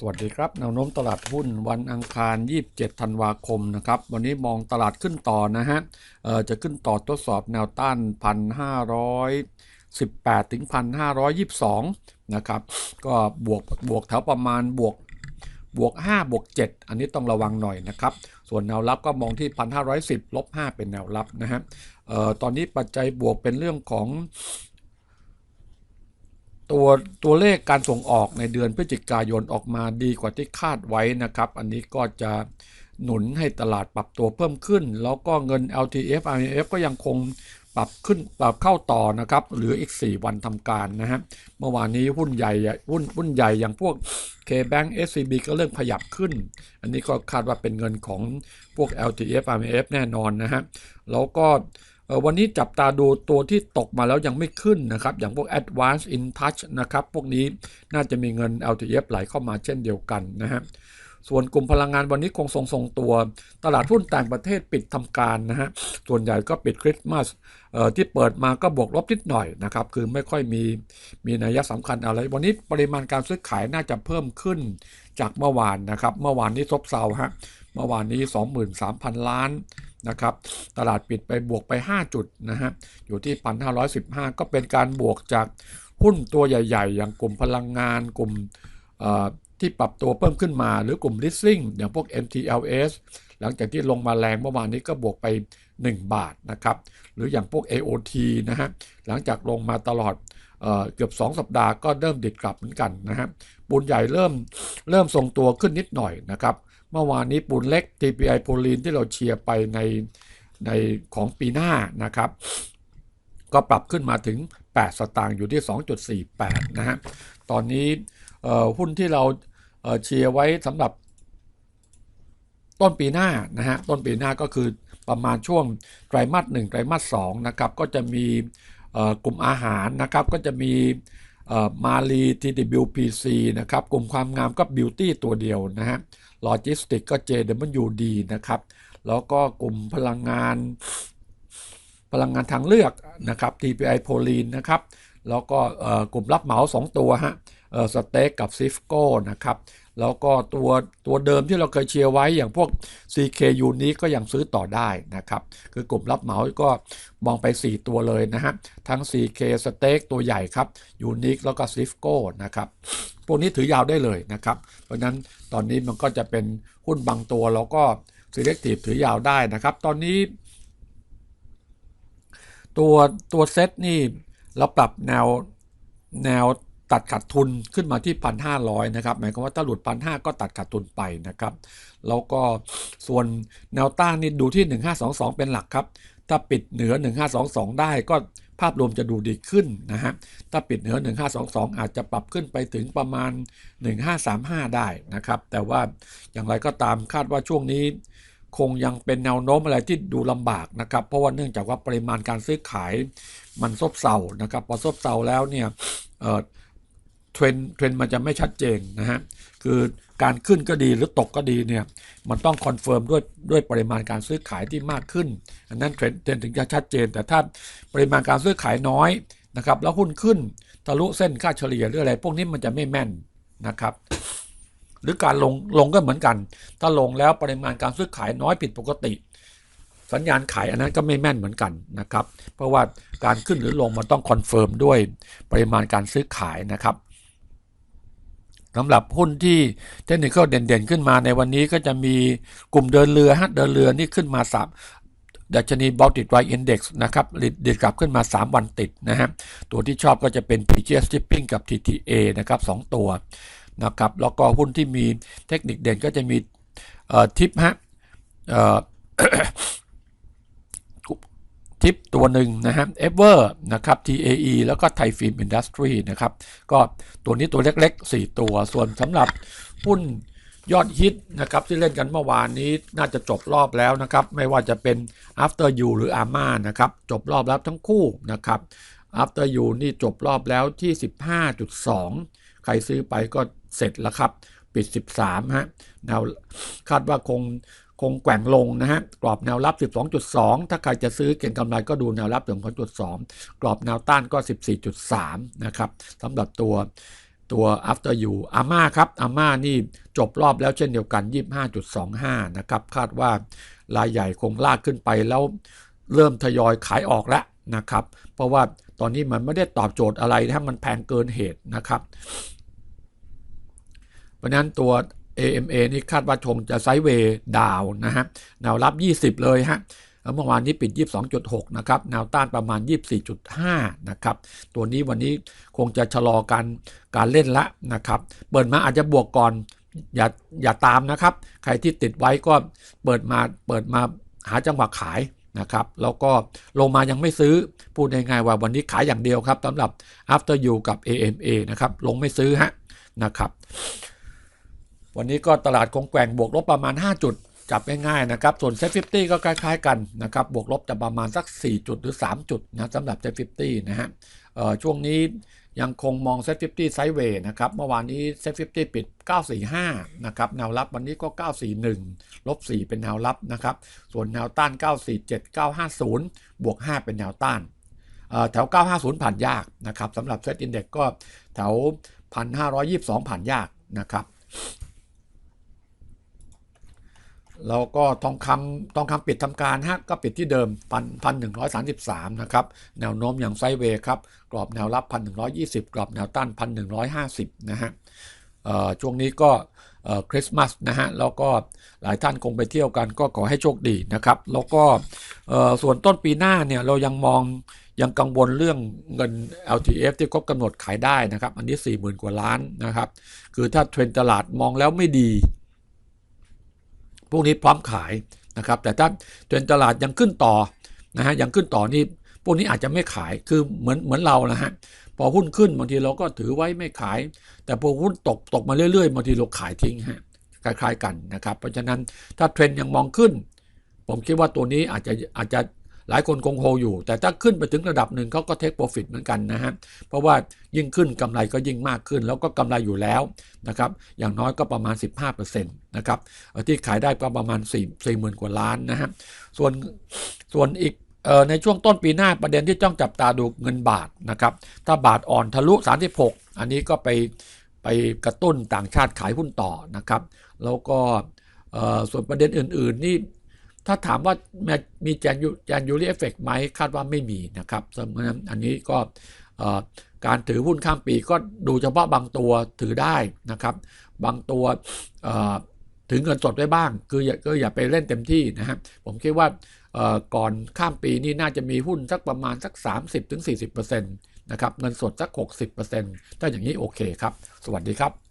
สวัสดีครับแนวโน้มตลาดหุ้นวันอังคาร 27 ธันวาคมนะครับ วันนี้มองตลาดขึ้นต่อนะฮะจะขึ้นต่อทดสอบแนวต้าน 1,518 ถึง 1,522 นะครับ ก็บวกบวกแถวประมาณบวกบวก 5 บวก 7 อันนี้ต้องระวังหน่อยนะครับ ส่วนแนวรับก็มองที่ 1,510 ลบ 5 เป็นแนวรับนะฮะตอนนี้ปัจจัยบวกเป็นเรื่องของ ตัวตัวเลขการส่งออกในเดือนพฤศจิกายนออกมาดีกว่าที่คาดไว้นะครับ อันนี้ก็จะหนุนให้ตลาดปรับตัวเพิ่มขึ้น แล้วก็เงิน LTF IMF ก็ยังคงปรับขึ้นปรับเข้าต่อนะครับเหลืออีก 4 วันทำการนะฮะเมื่อวานนี้หุ้นใหญ่หุ้นหุ้นใหญ่อย่างพวก K-Bank SCB ก็เริ่มขยับขึ้น อันนี้ก็คาดว่าเป็นเงินของพวก LTF IMF แน่นอนนะฮะแล้วก็ วันนี้จับตาดูตัวที่ตกมาแล้วยังไม่ขึ้นนะครับ อย่างพวก Advance in Touch นะครับ พวกนี้น่าจะมีเงิน LTF ไหลเข้ามาเช่นเดียวกันนะฮะส่วนกลุ่มพลังงานวันนี้คงทรงทรงตัว ตลาดหุ้นต่างประเทศปิดทำการนะฮะ ส่วนใหญ่ก็ปิดคริสต์มาสที่เปิดมาก็บวกลบนิดหน่อยนะครับ คือไม่ค่อยมีมีนัยสำคัญอะไร วันนี้ปริมาณการซื้อขายน่าจะเพิ่มขึ้นจากเมื่อวานนะครับ เมื่อวานนี้ซบเซาฮะ เมื่อวานนี้ 23,000 ล้าน นะครับตลาดปิดไปบวกไป 5 จุดนะฮะอยู่ที่ 1,515 ก็เป็นการบวกจากหุ้นตัวใหญ่ ๆ อย่างกลุ่มพลังงานกลุ่มที่ปรับตัวเพิ่มขึ้นมา หรือกลุ่ม leasing อย่างพวก MTLS หลังจากที่ลงมาแรงเมื่อวานนี้ก็บวกไป 1 บาทนะครับหรืออย่างพวก AOT นะฮะหลังจากลงมาตลอดเออเกือบ 2 สัปดาห์ก็เริ่มดิดกลับเหมือนกันนะฮะปูนใหญ่เริ่มเริ่มทรงตัวขึ้นนิดหน่อยนะครับ เมื่อวานนี้ปูนเล็ก TPI โพลีนที่เราเชียร์ไปในในของปีหน้านะครับ ก็ปรับขึ้นมาถึง 8 สตางค์อยู่ที่ 2.48 นะฮะ ตอนนี้หุ้นที่เราเชียร์ไว้สำหรับต้นปีหน้านะฮะ ต้นปีหน้าก็คือประมาณช่วงไตรมาส1ไตรมาส2นะครับ ก็จะมีกลุ่มอาหารนะครับ ก็จะมี มาลี TWPC นะครับ กลุ่มความงามก็บิวตี้ตัวเดียวนะฮะโลจิสติกก็ JWD นะครับ แล้วก็กลุ่มพลังงาน พลังงานทางเลือกนะครับ TPI โพลีนนะครับ แล้วก็กลุ่มรับเหมา 2 ตัวฮะสเต็กกับซิฟโก้นะครับ แล้วก็ตัวตัวเดิมที่เราเคยเชียร์ไว้อย่างพวก CKU นี้ก็ยังซื้อต่อได้นะครับ คือกลุ่มรับเหมาก็มองไป 4 ตัวเลยนะฮะ ทั้ง CK สเต็กตัวใหญ่ครับยูนิคแล้วก็ซิฟโก้นะครับพวกนี้ถือยาวได้เลยนะครับ เพราะฉะนั้นตอนนี้มันก็จะเป็นหุ้นบางตัวเราก็ selective ถือยาวได้นะครับ ตอนนี้ ตัวตัวเซตนี่เราปรับแนวแนว ตัดขาดทุนขึ้นมาที่ 1,500 นะครับ หมายความว่าถ้าหลุด 1,500 ก็ตัดขาดทุนไปนะครับ แล้วก็ส่วนแนวต้านนี่ดูที่ 1522 เป็นหลักครับ ถ้าปิดเหนือ 1522 ได้ก็ภาพรวมจะดูดีขึ้นนะฮะ ถ้าปิดเหนือ 1522 อาจจะปรับขึ้นไปถึงประมาณ 1535 ได้นะครับ แต่ว่าอย่างไรก็ตามคาดว่าช่วงนี้ คงยังเป็นแนวโน้มอะไรที่ดูลำบากนะครับ เพราะว่าเนื่องจากว่าปริมาณการซื้อขายมันซบเซานะครับ พอซบเซาแล้วเนี่ยเออ เทรนเทรนมันจะไม่ชัดเจนนะฮะคือการขึ้นก็ดีหรือตกก็ดีเนี่ยมันต้องคอนเฟิร์มด้วยด้วยปริมาณการซื้อขายที่มากขึ้น อันนั้นเทรนเทรนถึงจะชัดเจน แต่ถ้าปริมาณการซื้อขายน้อยนะครับแล้วหุ้นขึ้นทะลุเส้นค่าเฉลี่ยหรืออะไร พวกนี้มันจะไม่แม่นนะครับ หรือการลงลงก็เหมือนกัน ถ้าลงแล้วปริมาณการซื้อขายน้อยผิดปกติ สัญญาณขายอันนั้นก็ไม่แม่นเหมือนกันนะครับ เพราะว่าการขึ้นหรือลงมันต้องคอนเฟิร์มด้วยปริมาณการซื้อขายนะครับ สำหรับหุ้นที่เทคนิคเด่นๆขึ้นมาในวันนี้ก็จะมีกลุ่มเดินเรือฮะเดินเรือนี่ขึ้นมาสามดัชนีบอลติดไวอินเด็กซ์นะครับดิดกลับขึ้นมา 3 วันติดนะฮะตัวที่ชอบก็จะเป็น PGS Shipping กับ TTA นะครับ 2 ตัวนะครับแล้วก็หุ้นที่มีเทคนิคเด่นก็จะมีทิปฮะ ทิปตัวหนึ่งนะฮะเอเวอร์นะครับ TAE แล้วก็ไทยฟิล์มอินดัสทรีนะครับ ก็ตัวนี้ตัวเล็กๆ 4 ตัว ส่วนสำหรับหุ้นยอดฮิตนะครับที่เล่นกันเมื่อวานนี้น่าจะจบรอบแล้วนะครับ ไม่ว่าจะเป็น After You หรือ Arma นะครับ จบรอบแล้วทั้งคู่นะครับ After You นี่จบรอบแล้วที่ 15.2 ใครซื้อไปก็เสร็จแล้วครับ ปิด 13ฮะแนวคาดว่าคง คงแกว่งลงนะฮะกรอบแนวรับ 12.2 ถ้าใครจะซื้อเก็งกำไรก็ดูแนวรับ 12.2 กรอบแนวต้านก็ 14.3 นะครับสำหรับตัวตัว after you อาม่าครับอาม่านี่จบรอบแล้วเช่นเดียวกัน 25.25 นะครับ คาดว่ารายใหญ่คงลากขึ้นไปแล้วเริ่มทยอยขายออกแล้วนะครับ เพราะว่าตอนนี้มันไม่ได้ตอบโจทย์อะไรนะมันแพงเกินเหตุนะครับ เพราะนั้นตัว AMA นี่คาดว่าคงจะไซด์เวย์ดาวนะฮะแนวรับ 20 เลยฮะเมื่อวานนี้ปิด 22.6 นะครับ แนวต้านประมาณ 24.5 นะครับ ตัวนี้วันนี้คงจะชะลอการการเล่นละนะครับ เปิดมาอาจจะบวกก่อน อย่าอย่าตามนะครับ ใครที่ติดไว้ก็เปิดมาเปิดมาหาจังหวะขายนะครับ แล้วก็ลงมายังไม่ซื้อ พูดง่ายๆว่าวันนี้ขายอย่างเดียวครับสำหรับ after you กับ AMA นะครับ ลงไม่ซื้อฮะนะครับ วันนี้ก็ตลาดคงแกว่งบวกลบประมาณ 5 จุด จับง่ายๆนะครับ ส่วนเซ็ตฟิก็คล้ายๆกันนะครับ บวกลบจะประมาณสัก 4 จุดหรือ 3 จุดนะสำหรับเซ็ตฟินะฮะช่วงนี้ยังคงมองเซ็ตฟิไซด์เวย์นะครับ เมื่อวานนี้เซ็ตฟิปิด 945 นะครับ แนวรับวันนี้ก็ 941 ลบ 4 เป็นแนวรับนะครับ ส่วนแนวต้าน 947 950 บวก 5 เป็นแนวต้านแถว 950 ผ่านยากนะครับสำหรับเซตอินเด็กก็แถว 1,522 ผ่านยากนะครับ แล้วก็ทองคำทองคำปิดทำการฮะก็ปิดที่เดิมพันพันหนึ่งร้อยสามสิบสามนะครับแนวโน้มอย่างไซเวย์ครับกรอบแนวรับพันหนึ่งร้อยยี่สิบกรอบแนวต้านพันหนึ่งร้อยห้าสิบนะฮะช่วงนี้ก็คริสต์มาสนะฮะแล้วก็หลายท่านคงไปเที่ยวกันก็ขอให้โชคดีนะครับแล้วก็ส่วนต้นปีหน้าเนี่ยเรายังมองยังกังวลเรื่องเงิน LTF ที่ครบกำหนดขายได้นะครับ อันนี้ 40,000 กว่าล้านนะครับ คือถ้าเทรนตลาดมองแล้วไม่ดี พวกนี้พร้อมขายนะครับ แต่ถ้าเทรนตลาดยังขึ้นต่อนะฮะยังขึ้นต่อนี่พวกนี้อาจจะไม่ขายคือเหมือนเหมือนเรานะฮะพอหุ้นขึ้นบางทีเราก็ถือไว้ไม่ขาย แต่พอหุ้นตกตกมาเรื่อยๆบางทีเราขายทิ้งฮะคล้ายๆกันนะครับ เพราะฉะนั้นถ้าเทรนยังมองขึ้น ผมคิดว่าตัวนี้อาจจะอาจจะ หลายคนคงโฮอยู่ แต่ถ้าขึ้นไปถึงระดับหนึ่งเขาก็เทคโปรฟิตเหมือนกันนะฮะเพราะว่ายิ่งขึ้นกำไรก็ยิ่งมากขึ้น แล้วก็กำไรอยู่แล้วนะครับอย่างน้อยก็ประมาณ 15%นะครับที่ขายได้ก็ประมาณ4 4 0,000 กว่าล้านนะฮะส่วนส่วนอีกในช่วงต้นปีหน้าประเด็นที่ต้องจับตาดูเงินบาทนะครับถ้าบาทอ่อนทะลุ 36 อันนี้ก็ไปไปกระตุ้นต่างชาติขายหุ้นต่อนะครับ แล้วก็ส่วนประเด็นอื่น ๆ นี่ ถ้าถามว่ามีแจนยูแจนยูรีเอฟเฟกไหมคาดว่าไม่มีนะครับสำหรับอันนี้ก็การถือหุ้นข้ามปีก็ดูเฉพาะบางตัวถือได้นะครับ บางตัวถือเงินสดไว้บ้าง คืออย่าก็อย่าไปเล่นเต็มที่นะครับผมคิดว่าก่อนข้ามปีนี่น่าจะมีหุ้นสักประมาณสัก 30-40%นะครับเงินสดสัก 60%ถ้าอย่างนี้โอเคครับ สวัสดีครับ